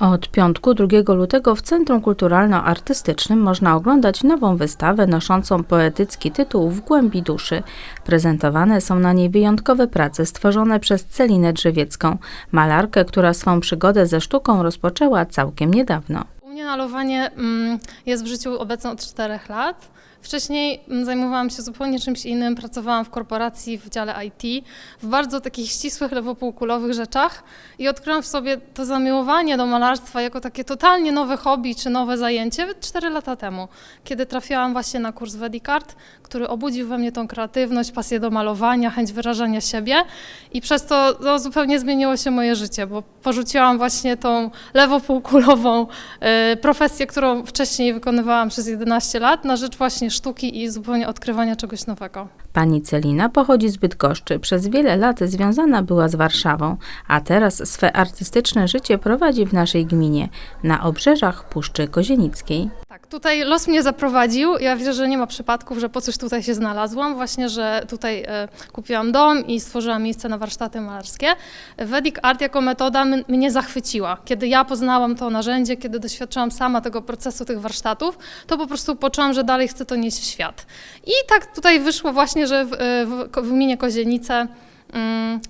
Od piątku 2 lutego w Centrum Kulturalno-Artystycznym można oglądać nową wystawę noszącą poetycki tytuł W głębi duszy. Prezentowane są na niej wyjątkowe prace stworzone przez Celinę Drzewiecką, malarkę, która swą przygodę ze sztuką rozpoczęła całkiem niedawno. U mnie malowanie mm, jest w życiu obecne od 4 lat. Wcześniej mm, zajmowałam się zupełnie czymś innym. Pracowałam w korporacji w dziale IT, w bardzo takich ścisłych, lewopółkulowych rzeczach i odkryłam w sobie to zamiłowanie do malarstwa jako takie totalnie nowe hobby czy nowe zajęcie 4 lata temu, kiedy trafiłam właśnie na kurs Vedicart, który obudził we mnie tą kreatywność, pasję do malowania, chęć wyrażania siebie i przez to no, zupełnie zmieniło się moje życie, bo porzuciłam właśnie tą lewopółkulową y, profesję, którą wcześniej wykonywałam przez 11 lat na rzecz właśnie sztuki i zupełnie odkrywania czegoś nowego. Pani Celina pochodzi z Bydgoszczy. Przez wiele lat związana była z Warszawą, a teraz swe artystyczne życie prowadzi w naszej gminie, na obrzeżach Puszczy Kozienickiej. Tutaj los mnie zaprowadził. Ja wierzę, że nie ma przypadków, że po coś tutaj się znalazłam. Właśnie, że tutaj e, kupiłam dom i stworzyłam miejsce na warsztaty malarskie. Vedic Art jako metoda mnie zachwyciła. Kiedy ja poznałam to narzędzie, kiedy doświadczyłam sama tego procesu, tych warsztatów, to po prostu poczułam, że dalej chcę to nieść w świat. I tak tutaj wyszło właśnie, że w, e, w, w Kozienice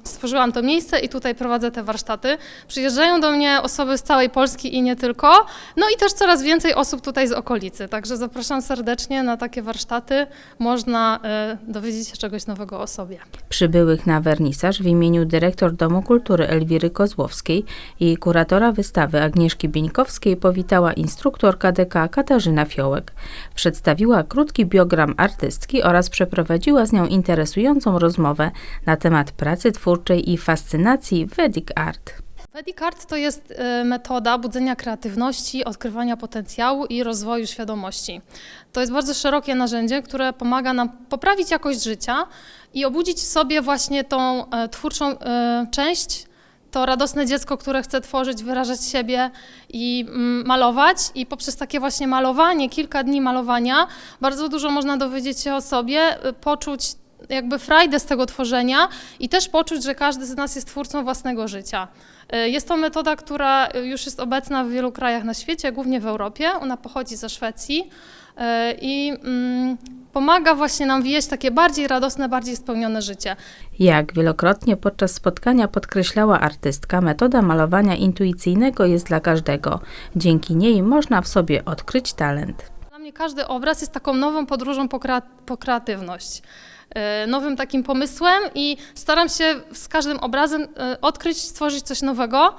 Stworzyłam to miejsce i tutaj prowadzę te warsztaty. Przyjeżdżają do mnie osoby z całej Polski i nie tylko. No i też coraz więcej osób tutaj z okolicy. Także zapraszam serdecznie na takie warsztaty. Można y, dowiedzieć się czegoś nowego o sobie. Przybyłych na wernisaż w imieniu dyrektor Domu Kultury Elwiry Kozłowskiej i kuratora wystawy Agnieszki Bieńkowskiej powitała instruktorka DK Katarzyna Fiołek. Przedstawiła krótki biogram artystki oraz przeprowadziła z nią interesującą rozmowę na temat pracy twórczej i fascynacji Vedic Art. Vedic Art to jest y, metoda budzenia kreatywności, odkrywania potencjału i rozwoju świadomości. To jest bardzo szerokie narzędzie, które pomaga nam poprawić jakość życia i obudzić w sobie właśnie tą e, twórczą e, część, to radosne dziecko, które chce tworzyć, wyrażać siebie i mm, malować. I poprzez takie właśnie malowanie, kilka dni malowania, bardzo dużo można dowiedzieć się o sobie, y, poczuć jakby frajdę z tego tworzenia i też poczuć, że każdy z nas jest twórcą własnego życia. Y, Jest to metoda, która już jest obecna w wielu krajach na świecie, głównie w Europie. Ona pochodzi ze Szwecji y, i mm, pomaga właśnie nam wieść takie bardziej radosne, bardziej spełnione życie. Jak wielokrotnie podczas spotkania podkreślała artystka, metoda malowania intuicyjnego jest dla każdego. Dzięki niej można w sobie odkryć talent. Każdy obraz jest taką nową podróżą po, krea- po kreatywność. e, Nowym takim pomysłem i staram się z każdym obrazem e, odkryć, stworzyć coś nowego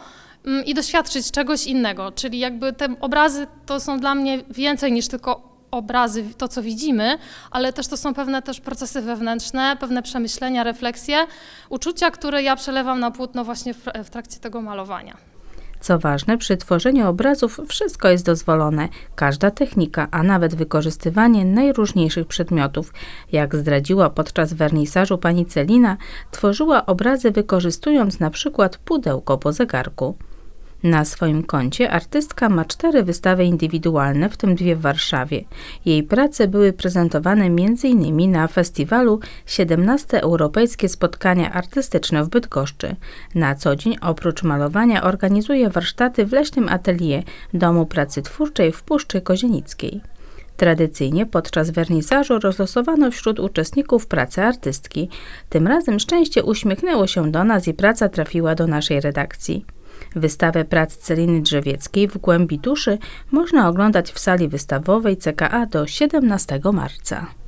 mm, i doświadczyć czegoś innego. Czyli jakby te obrazy to są dla mnie więcej niż tylko obrazy, to co widzimy, ale też to są pewne też procesy wewnętrzne, pewne przemyślenia, refleksje, uczucia, które ja przelewam na płótno właśnie w, w trakcie tego malowania. Co ważne, przy tworzeniu obrazów wszystko jest dozwolone, każda technika, a nawet wykorzystywanie najróżniejszych przedmiotów. Jak zdradziła podczas wernisażu pani Celina, tworzyła obrazy wykorzystując na przykład pudełko po zegarku. Na swoim koncie artystka ma cztery wystawy indywidualne, w tym dwie w Warszawie. Jej prace były prezentowane m.in. na festiwalu 17 Europejskie Spotkania Artystyczne w Bydgoszczy. Na co dzień oprócz malowania organizuje warsztaty w Leśnym Atelier Domu Pracy Twórczej w Puszczy Kozienickiej. Tradycyjnie podczas wernisażu rozlosowano wśród uczestników pracę artystki. Tym razem szczęście uśmiechnęło się do nas i praca trafiła do naszej redakcji. Wystawę prac Celiny Drzewieckiej w głębi duszy można oglądać w sali wystawowej CKA do 17 marca.